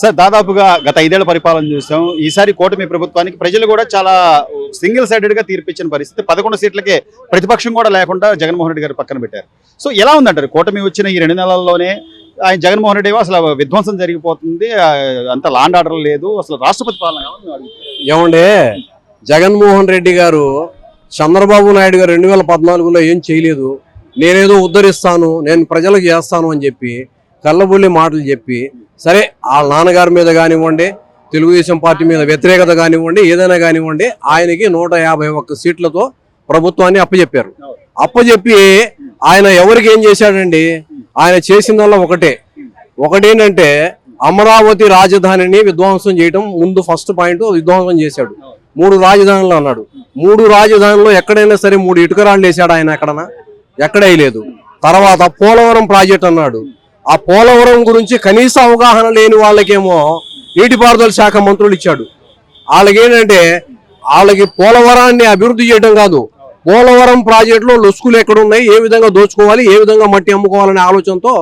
Sir దాదాపుగా గత ఐదేళ్ళ పరిపాలన చూసాం. ఈసారి కూటమి ప్రభుత్వానికి ప్రజలు కూడా చాలా సింగిల్ సైడెడ్గా తీర్పిచ్చిన పరిస్థితి. పదకొండు సీట్లకే ప్రతిపక్షం కూడా లేకుండా జగన్మోహన్ రెడ్డి గారు పక్కన పెట్టారు. సో ఎలా ఉందంటారు? కూటమి వచ్చిన ఈ రెండు నెలల్లోనే ఆయన జగన్మోహన్ రెడ్డి ఏమో అసలు విధ్వంసం జరిగిపోతుంది. అంత లాండ్ ఆర్డర్ లేదు. అసలు రాష్ట్రపతి పాలన ఏమండే జగన్మోహన్ రెడ్డి గారు చంద్రబాబు నాయుడు గారు రెండు వేల పద్నాలుగులో ఏం చేయలేదు. నేనేదో ఉద్ధరిస్తాను నేను ప్రజలకు చేస్తాను అని చెప్పి కళ్ళబుల్లి మాటలు చెప్పి సరే వాళ్ళ నాన్నగారి మీద కానివ్వండి తెలుగుదేశం పార్టీ మీద వ్యతిరేకత కానివ్వండి ఏదైనా కానివ్వండి ఆయనకి నూట యాభై ఒక్క సీట్లతో ప్రభుత్వాన్ని అప్పచెప్పారు అప్పచెప్పి ఆయన ఎవరికి ఏం చేశాడండి? ఆయన చేసిందల్లా ఒకటే. ఒకటేంటంటే అమరావతి రాజధానిని విధ్వంసం చేయడం ముందు ఫస్ట్ పాయింట్ విధ్వంసం చేశాడు. మూడు రాజధానులు అన్నాడు. మూడు రాజధానుల్లో ఎక్కడైనా సరే మూడు ఇటుకరాళ్ళు వేసాడు ఆయన ఎక్కడనా ఎక్కడ తర్వాత పోలవరం ప్రాజెక్ట్ అన్నాడు. ఆ పోలవరం గురించి కనీస అవగాహన లేని వాళ్ళకేమో నీటిపారుదల శాఖ మంత్రులు ఇచ్చాడు. వాళ్ళకేంటంటే వాళ్ళకి పోలవరాన్ని అభివృద్ధి చేయడం కాదు. పోలవరం ప్రాజెక్టులో లొసుకులు ఎక్కడున్నాయి ఏ విధంగా దోచుకోవాలి ఏ విధంగా మట్టి అమ్ముకోవాలనే ఆలోచనతో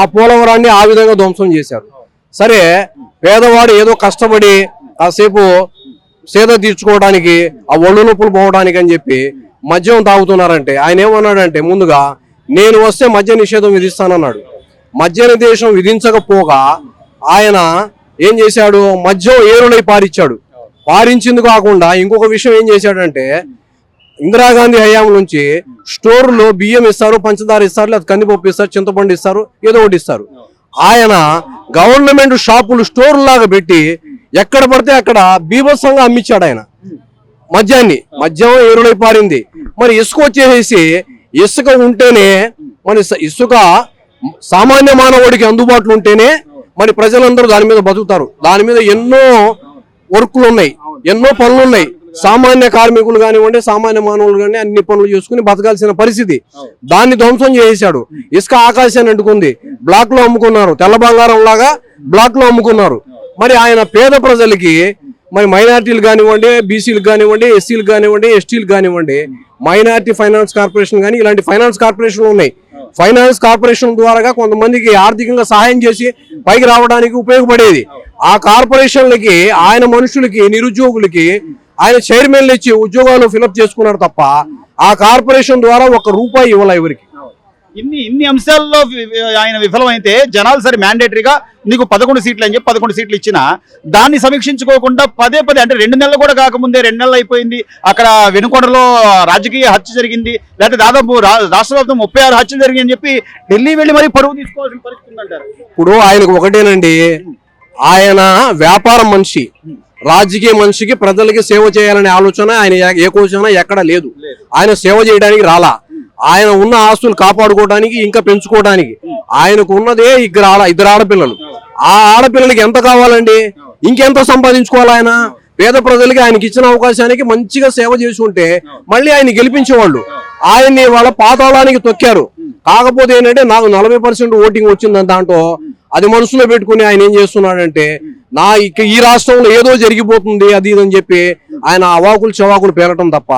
ఆ పోలవరాన్ని ఆ విధంగా ధ్వంసం చేశారు. సరే పేదవాడు ఏదో కష్టపడి కాసేపు సేద తీర్చుకోవడానికి ఆ ఒళ్ళు నొప్పులు పోవడానికి అని చెప్పి మద్యం తాగుతున్నారంటే ఆయన ఏమన్నాడంటే ముందుగా నేను వస్తే మద్య నిషేధం విధిస్తానన్నాడు. మద్య నిషేధం విధించకపోగా ఆయన ఏం చేశాడు? మద్యం ఏరులై పారించాడు పారించింది కాకుండా ఇంకొక విషయం ఏం చేశాడంటే ఇందిరాగాంధీ హయాం నుంచి స్టోర్లో బియ్యం ఇస్తారు పంచదార ఇస్తారు లేదా కందిపప్పు ఇస్తారు చింతపండు ఇస్తారు ఏదో ఒకటి ఇస్తారు. ఆయన గవర్నమెంట్ షాపులు స్టోర్ లాగా పెట్టి ఎక్కడ పడితే అక్కడ బీభత్సంగా అమ్మించాడు ఆయన. మద్యాన్ని. మద్యం ఏరులై పారింది. మరి ఇసుక వచ్చేసేసి ఇసుక ఉంటేనే మరి ఇసుక సామాన్య మానవుడికి అందుబాటులో ఉంటేనే మరి ప్రజలందరూ దాని మీద బతుకుతారు. దాని మీద ఎన్నో వర్కులు ఉన్నాయి ఎన్నో పనులు ఉన్నాయి. సామాన్య కార్మికులు కానివ్వండి సామాన్య మానవులు కానీ అన్ని పనులు చేసుకుని బతకాల్సిన పరిస్థితి. దాన్ని ధ్వంసం చేసేశాడు. ఇసుక ఆకాశాన్ని అంటుకుంది. బ్లాక్లో అమ్ముకున్నారు. తెల్ల బంగారం లాగా బ్లాక్లో అమ్ముకున్నారు. మరి ఆయన పేద ప్రజలకి మరి మైనార్టీలు కానివ్వండి బీసీలు కానివ్వండి ఎస్సీలు కానివ్వండి ఎస్టీలు కానివ్వండి మైనార్టీ ఫైనాన్స్ కార్పొరేషన్ కానీ ఇలాంటి ఫైనాన్స్ కార్పొరేషన్లు ఉన్నాయి. ఫైనాన్స్ కార్పొరేషన్ ద్వారా కొంతమందికి ఆర్థికంగా సహాయం చేసి పైకి రావడానికి ఉపయోగపడేది. ఆ కార్పొరేషన్లకి ఆయన మనుషులకి నిరుద్యోగులకి ఆయన చైర్మన్లు ఇచ్చి ఉద్యోగాలు ఫిలప్ చేసుకున్నారు తప్ప ఆ కార్పొరేషన్ ద్వారా ఒక రూపాయి ఇవ్వాలి ఎవరికి? ఇన్ని ఇన్ని అంశాల్లో ఆయన విఫలమైతే జనాలు సరే మ్యాండేటరీగా నీకు పదకొండు సీట్లు అని చెప్పి పదకొండు సీట్లు ఇచ్చినా దాన్ని సమీక్షించుకోకుండా పదే పదే అంటే రెండు నెలలు కూడా కాకముందే రెండు నెలలు అయిపోయింది. అక్కడ వెనుకొండలో రాజకీయ హత్య జరిగింది. లేకపోతే దాదాపు రాష్ట్ర వ్యాప్తం ముప్పై ఆరు హత్యలు జరిగాయి అని చెప్పి ఢిల్లీ వెళ్ళి మరీ పరువు తీసుకోవాల్సిన పరిస్థితి ఉందంటారు. ఇప్పుడు ఆయనకు ఒకటేనండి ఆయన వ్యాపార మనిషి రాజకీయ మనిషికి ప్రజలకి సేవ చేయాలనే ఆలోచన ఆయన ఏ- ఏ కోచన ఎక్కడ లేదు. ఆయన సేవ చేయడానికి రాలా. ఆయన ఉన్న ఆస్తులు కాపాడుకోవడానికి ఇంకా పెంచుకోవడానికి. ఆయనకు ఉన్నదే ఇద్దరు ఆడ ఇద్దరు ఆడపిల్లలు. ఆ ఆడపిల్లలకి ఎంత కావాలండి? ఇంకెంత సంపాదించుకోవాలి ఆయన? పేద ప్రజలకి ఆయనకి ఇచ్చిన అవకాశానికి మంచిగా సేవ చేసి ఉంటే మళ్ళీ ఆయన గెలిపించేవాళ్ళు. ఆయన్ని వాళ్ళ పాతాళానికి తొక్కారు. కాకపోతే ఏంటంటే నాకు నలభై పర్సెంట్ ఓటింగ్ వచ్చిందని దాంట్లో. అది మనసులో పెట్టుకుని ఆయన ఏం చేస్తున్నాడంటే నా ఇక ఈ రాష్ట్రంలో ఏదో జరిగిపోతుంది అది ఇది అని చెప్పి ఆయన అవాకులు చవాకులు పేరటం తప్ప.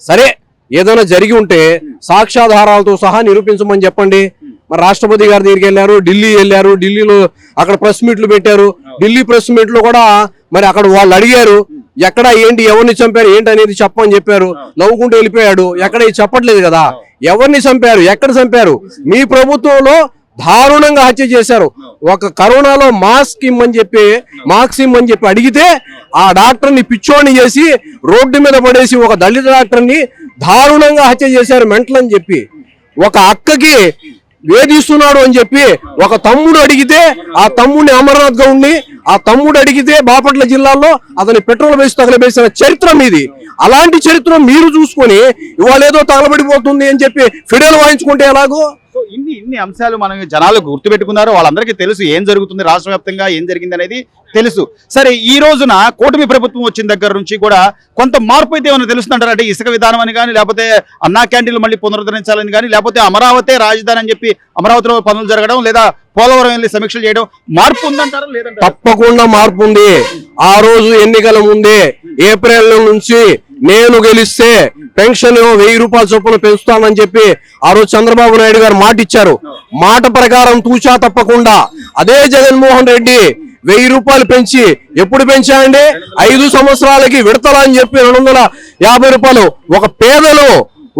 సరే ఏదైనా జరిగి ఉంటే సాక్ష్యాధారాలతో సహా నిరూపించమని చెప్పండి. మరి రాష్ట్రపతి గారి దగ్గరికి వెళ్ళారు ఢిల్లీ వెళ్ళారు ఢిల్లీలో అక్కడ ప్రెస్ మీట్లు పెట్టారు. ఢిల్లీ ప్రెస్ మీట్లు కూడా మరి అక్కడ వాళ్ళు అడిగారు ఎక్కడ ఏంటి ఎవరిని చంపారు ఏంటి అనేది చెప్పమని చెప్పారు. నవ్వుకుంటూ వెళ్ళిపోయాడు. ఎక్కడ చెప్పట్లేదు కదా. ఎవరిని చంపారు ఎక్కడ చంపారు? మీ ప్రభుత్వంలో దారుణంగా హత్య చేశారు. ఒక కరోనాలో మాస్క్ ఇమ్మని చెప్పి మాస్క్ ఇమ్మని చెప్పి అడిగితే ఆ డాక్టర్ని పిచ్చోని చేసి రోడ్డు మీద పడేసి ఒక దళిత డాక్టర్ని దారుణంగా హత్య చేశారు మెంటల్ అని చెప్పి. ఒక అక్కకి వేధిస్తున్నాడు అని చెప్పి ఒక తమ్ముడు అడిగితే ఆ తమ్ముడిని అమర్నాథ్ గౌడ్ని ఆ తమ్ముడు అడిగితే బాపట్ల జిల్లాలో అతని పెట్రోల్ వేసి తగలబేసిన చరిత్ర మీది. అలాంటి చరిత్ర మీరు చూసుకొని ఇవాళ ఏదో తగలబడిపోతుంది అని చెప్పి ఫిడేలు వాయించుకుంటే ఎలాగో? ఇన్ని ఇన్ని అంశాలు మనం జనాలు గుర్తుపెట్టుకున్నారు వాళ్ళందరికీ తెలుసు ఏం జరుగుతుంది రాష్ట్ర వ్యాప్తంగా ఏం జరిగింది అనేది తెలుసు. సరే ఈ రోజున కూటమి ప్రభుత్వం వచ్చిన దగ్గర నుంచి కూడా కొంత మార్పు అయితే ఏమైనా తెలుస్తుంటారంటే అంటే ఇసుక విధానం అని కానీ లేకపోతే అన్నా క్యాంటీన్లు మళ్ళీ పునరుద్ధరించాలని కానీ లేకపోతే అమరావతి రాజధాని అని చెప్పి అమరావతిలో పనులు జరగడం లేదా పోలవరం వెళ్ళి సమీక్షలు చేయడం మార్పు ఉందంటారా లేదంటే తప్పకుండా మార్పు ఉంది. ఆ రోజు ఎన్నికల ముందే ఏప్రిల్ నుంచి నేను గెలిస్తే పెన్షన్ వెయ్యి రూపాయల చొప్పున పెంచుతానని చెప్పి ఆ రోజు చంద్రబాబు నాయుడు గారు మాట ఇచ్చారు. మాట ప్రకారం తూచా తప్పకుండా అదే జగన్మోహన్ రెడ్డి వెయ్యి రూపాయలు పెంచి ఎప్పుడు పెంచాయండి? ఐదు సంవత్సరాలకి విడతల అని చెప్పి రెండు వందల యాభై రూపాయలు ఒక పేదలు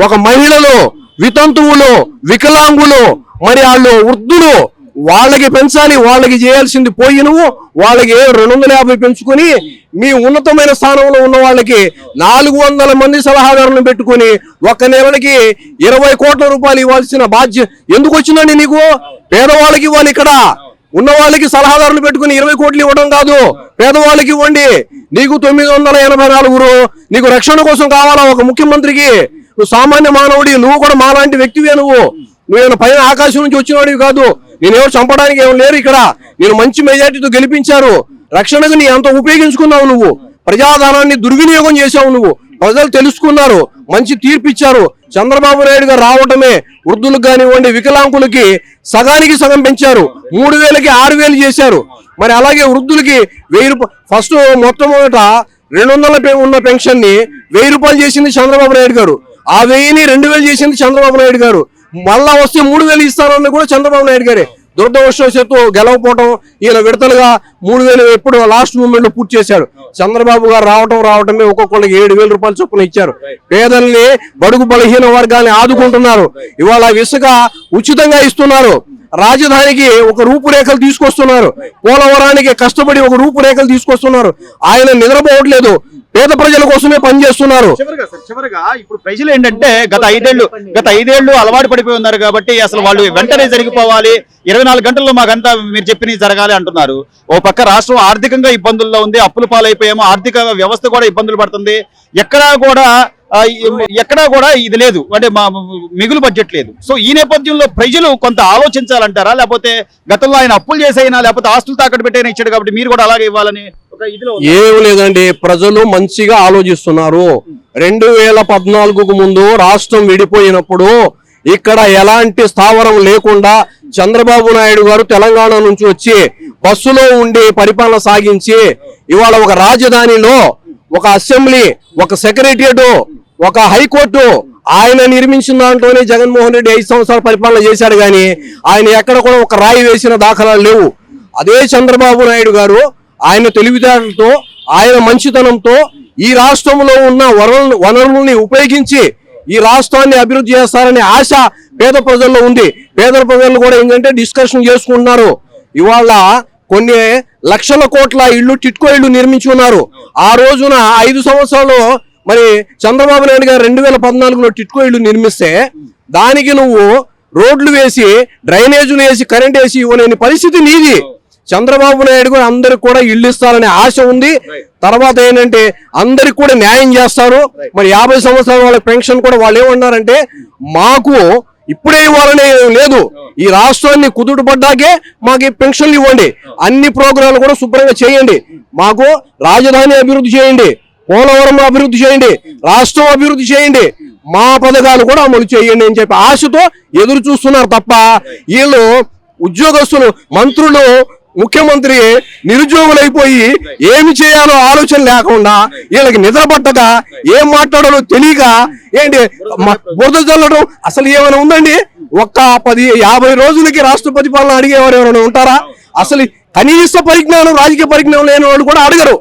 ఒక మహిళలు వితంతువులు వికలాంగులు మరి వాళ్ళు వృద్ధులు వాళ్ళకి పెంచాలి వాళ్ళకి చేయాల్సింది పోయి నువ్వు వాళ్ళకి రెండు వందల యాభై పెంచుకొని మీ ఉన్నతమైన స్థానంలో ఉన్న వాళ్ళకి నాలుగు వందల మంది సలహాదారులను పెట్టుకొని ఒక్క నెలకి ఇరవై కోట్ల రూపాయలు ఇవ్వాల్సిన బాధ్యత ఎందుకు వచ్చిందండి నీకు? పేదవాళ్ళకి ఇవ్వాలి ఇక్కడ. ఉన్న వాళ్ళకి సలహాదారులు పెట్టుకుని ఇరవై కోట్లు ఇవ్వడం కాదు. పేదవాళ్ళకి ఇవ్వండి. నీకు తొమ్మిది వందల ఎనభై నాలుగురు. నీకు రక్షణ కోసం కావాలా ఒక ముఖ్యమంత్రికి? నువ్వు సామాన్య మానవుడి నువ్వు కూడా మాలాంటి వ్యక్తివే నువ్వు. నువ్వు పైన ఆకాశం నుంచి వచ్చినవాడివి కాదు. నేను ఎవరు చంపడానికి ఏం లేరు ఇక్కడ. నేను మంచి మెజార్టీతో గెలిపించారు. రక్షణకు నీ అంత ఉపయోగించుకున్నావు నువ్వు. ప్రజాధనాన్ని దుర్వినియోగం చేశావు నువ్వు. ప్రజలు తెలుసుకున్నారు. మంచి తీర్పు ఇచ్చారు చంద్రబాబు నాయుడు గారు రావటమే వృద్ధులకు కానివ్వండి వికలాంగులకి సగానికి సగం పెంచారు. మూడు వేలకి ఆరు వేలు చేశారు. మరి అలాగే వృద్ధులకి వెయ్యి రూపాయలు ఫస్ట్ మొట్టమొదట రెండు వందల ఉన్న పెన్షన్ని వెయ్యి రూపాయలు చేసింది చంద్రబాబు నాయుడు గారు. ఆ వెయ్యిని రెండు వేలు చేసింది చంద్రబాబు నాయుడు గారు. మళ్ళా వస్తే మూడు వేలు ఇస్తారని కూడా చంద్రబాబు నాయుడు గారే. దురదృష్టవశాత్తు గెలవపోవటం ఈయన విడతలుగా మూడు వేలు ఎప్పుడు లాస్ట్ మూమెంట్లో పూర్తి చేశాడు. చంద్రబాబు గారు రావటం రావటమే ఒక్కొక్కళ్ళకి ఏడు వేల రూపాయలు చొప్పున ఇచ్చారు. పేదల్ని బడుగు బలహీన వర్గాన్ని ఆదుకుంటున్నారు. ఇవాళ ఇసుక ఉచితంగా ఇస్తున్నారు. రాజధానికి ఒక రూపురేఖలు తీసుకొస్తున్నారు. పోలవరానికి కష్టపడి ఒక రూపురేఖలు తీసుకొస్తున్నారు. ఆయన నిద్రపోవట్లేదు. పేద ప్రజల కోసమే పనిచేస్తున్నారు. చివరిగా సార్ చివరిగా ఇప్పుడు ప్రజలు ఏంటంటే గత ఐదేళ్ళు గత ఐదేళ్ళు అలవాటు పడిపోయి ఉన్నారు కాబట్టి అసలు వాళ్ళు వెంటనే జరిగిపోవాలి. ఇరవై నాలుగు గంటల్లో మాకంతా మీరు చెప్పినవి జరగాలి అంటున్నారు. ఓ పక్క రాష్ట్రం ఆర్థికంగా ఇబ్బందుల్లో ఉంది అప్పుల పాలైపోయాము ఆర్థిక వ్యవస్థ కూడా ఇబ్బందులు పడుతుంది. ఎక్కడా కూడా ఎక్కడా కూడా ఇది లేదు. అంటే మా మిగులు బడ్జెట్ లేదు. సో ఈ నేపథ్యంలో ప్రజలు కొంత ఆలోచించాలంటారా? లేకపోతే గతంలో ఆయన అప్పులు చేసైనా లేకపోతే ఆస్తులు తాకట్టు పెట్టైనా ఇచ్చాడు కాబట్టి మీరు కూడా అలాగే ఇవ్వాలని ఏం లేదండి. ప్రజలు మంచిగా ఆలోచిస్తున్నారు. రెండు వేల పద్నాలుగుకు ముందు రాష్ట్రం విడిపోయినప్పుడు ఇక్కడ ఎలాంటి స్థావరం లేకుండా చంద్రబాబు నాయుడు గారు తెలంగాణ నుంచి వచ్చి బస్సులో ఉండి పరిపాలన సాగించి ఇవాళ ఒక రాజధానిలో ఒక అసెంబ్లీ ఒక సెక్రటరియట్ ఒక హైకోర్టు ఆయన నిర్మించిన దాంట్లోనే జగన్మోహన్ రెడ్డి ఐదు సంవత్సరాల పరిపాలన చేశాడు కానీ ఆయన ఎక్కడ కూడా ఒక రాయి వేసిన దాఖలాలు లేవు. అదే చంద్రబాబు నాయుడు గారు ఆయన తెలివితేటలతో ఆయన మంచితనంతో ఈ రాష్ట్రంలో ఉన్న వనరులను వనరుల్ని ఉపయోగించి ఈ రాష్ట్రాన్ని అభివృద్ధి చేస్తారనే ఆశ పేద ప్రజల్లో ఉంది. పేద ప్రజలు కూడా ఏంటంటే డిస్కషన్ చేసుకుంటున్నారు. ఇవాళ కొన్ని లక్షల కోట్ల ఇళ్ళు టిట్కో ఇళ్ళు నిర్మించుకున్నారు ఆ రోజున ఐదు సంవత్సరాలు మరి చంద్రబాబు నాయుడు గారు రెండు వేల పద్నాలుగులో టిట్కో ఇళ్ళు నిర్మిస్తే దానికి నువ్వు రోడ్లు వేసి డ్రైనేజీలు వేసి కరెంట్ వేసి ఇవ్వలేని పరిస్థితి నీది. చంద్రబాబు నాయుడు కూడా అందరికి కూడా ఇల్లు ఇస్తారనే ఆశ ఉంది. తర్వాత ఏంటంటే అందరికి కూడా న్యాయం చేస్తారు. మరి యాభై సంవత్సరాల వాళ్ళ పెన్షన్ కూడా వాళ్ళు ఏమన్నారంటే మాకు ఇప్పుడే ఇవ్వాలనే లేదు. ఈ రాష్ట్రాన్ని కుదుట పడ్డాకే మాకు పెన్షన్లు ఇవ్వండి. అన్ని ప్రోగ్రాంలు కూడా శుభ్రంగా చేయండి. మాకు రాజధాని అభివృద్ధి చేయండి. పోలవరం అభివృద్ధి చేయండి రాష్ట్రం అభివృద్ధి చేయండి మా పథకాలు కూడా అమలు చేయండి అని చెప్పి ఆశతో ఎదురు చూస్తున్నారు తప్ప వీళ్ళు ఉద్యోగస్తులు మంత్రులు ముఖ్యమంత్రి నిరుద్యోగులైపోయి ఏమి చేయాలో ఆలోచన లేకుండా వీళ్ళకి నిద్ర పట్టక ఏం మాట్లాడాలో తెలియక ఏంటి బురద చల్లడం అసలు ఏమైనా ఉందండి? ఒక్క పది యాభై రోజులకి రాష్ట్రపతి పాలన అడిగేవారు ఎవరైనా ఉంటారా? అసలు కనీస పరిజ్ఞానం రాజకీయ పరిజ్ఞానం లేని వాళ్ళు కూడా అడగరు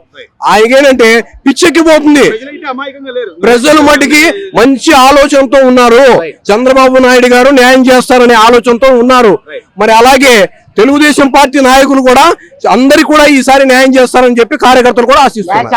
ఆయనకేంటంటే పిచ్చెక్కిపోతుంది. ప్రజలైతే అమాయకంగా లేరు. ప్రజలు మటుకి మంచి ఆలోచనతో ఉన్నారు. చంద్రబాబు నాయుడు గారు న్యాయం చేస్తారనే ఆలోచనతో ఉన్నారు. మరి అలాగే తెలుగుదేశం పార్టీ నాయకులు కూడా అందరికి కూడా ఈసారి న్యాయం చేస్తారని చెప్పి కార్యకర్తలు కూడా ఆశిస్తున్నారు.